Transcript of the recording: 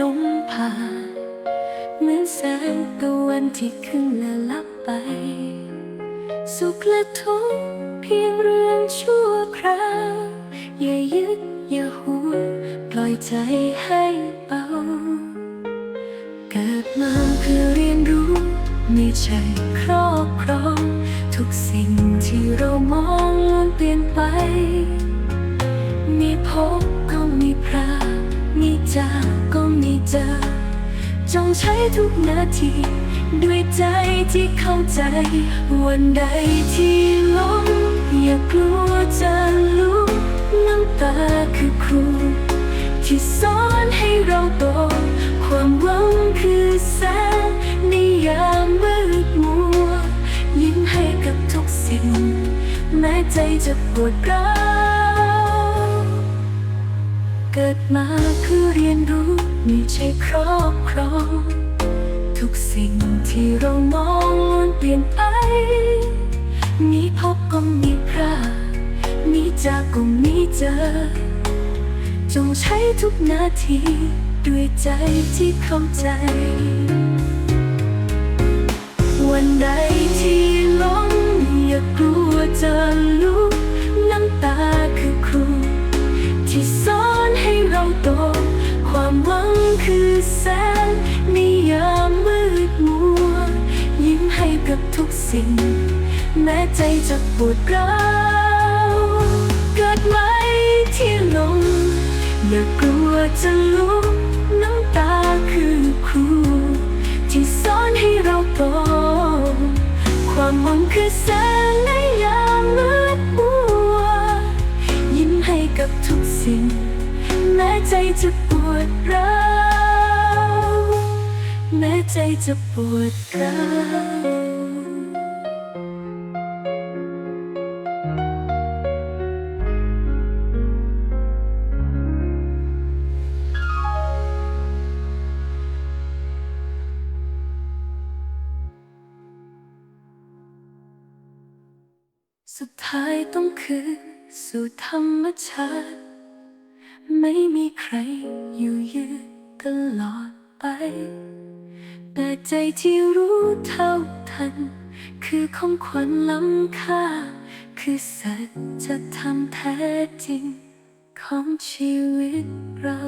ลมผ่าเหมือนแสงตะวันที่ขึ้นและลับไป สุขและทุกเพียงเรื่องชั่วคราวอย่ายึดอย่าหวปล่อยใจให้เบาเกิดมาเพื่อเรียนรู้ไม่ใช่ครอบครอง ทุกสิ่งที่เรามองล้วเปลี่ยนไป มีพบ จากก็มีเจอ จงใช้ทุกนาที ด้วยใจที่เข้าใจ วันใดที่ล้มอย่ากลัวจะลุกน้ำตาคือครู ที่สอนให้เราโต ความหวังคือแสงในยามมืดมัว ยิ้มให้กับทุกสิ่ง แม้ใจจะปวดร้าว เกิดมาเพื่อเรียนรู้ไม่ใช่ครอบครอง ทุกสิ่งที่เรามองล้วนเปลี่ยนไป มีพบก็มีพรากมีจากก็มีเจอ จงใช้ทุกนาที ด้วยใจที่เข้าใจ อแสงในยามมืดมัว ยิ้มให้กับทุกสิ่ง แม้ใจจะปวดร้าวเกิดไว้ที่ลงอย่ากลัวจะลุกน้ำตาคือครู ที่สอนให้เราโตความหวังคือแสงในยามมืดมัว ยิ้มให้กับทุกสิ่ง แม้ใจจะปวดร้าว แม้ใจจะปวดร้าวสุดท้ายต้องคืนสู่ธรรมชาติ ไม่มีใคร ใจที่รู้เท่าทัน คือของขวัญล้ำค่า คือสัจธรรมแท้จริงของชีวิตเรา